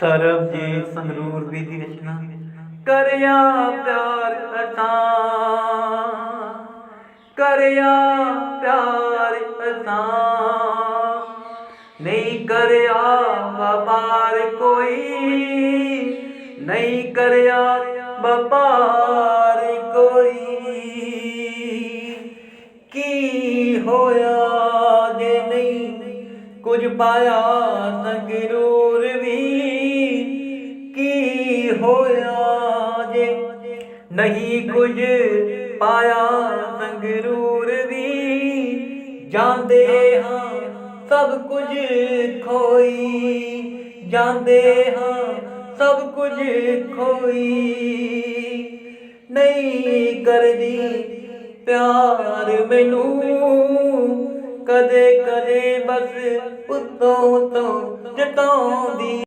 ਸਰਬਜੀਤ ਸੰਗਰੂਰ ਵੀ ਦੀ ਰਚਨਾ। ਕਰਿਆ ਪਿਆਰ ਅਸਾਂ ਕਰਿਆ ਪਿਆਰ ਅਸਾਂ ਨਹੀਂ ਕਰਿਆ ਵਪਾਰ ਕੋਈ। ਨਹੀਂ ਕਰਿਆ ਵਪਾਰ ਕੋਈ। ਕੀ ਹੋਇਆ ਜੇ ਨਹੀਂ ਕੁਝ ਪਾਇਆ ਸੰਗਰੂਰ? ਹੋਇਆ ਜੇ ਨਹੀਂ ਕੁਝ ਪਾਇਆ ਸੰਗਰੂਰ ਵੀ। ਜਾਂਦੇ ਹਾਂ ਸਭ ਕੁਝ ਖੋਈ। ਜਾਂਦੇ ਹਾਂ ਸਭ ਕੁਝ ਖੋਈ। ਨਹੀਂ ਕਰਦੀ ਪਿਆਰ ਮੈਨੂੰ। ਕਦੇ ਕਦੇ ਬਸ ਉਤੋਂ ਤੋਂ ਜਤਾਉਂਦੀ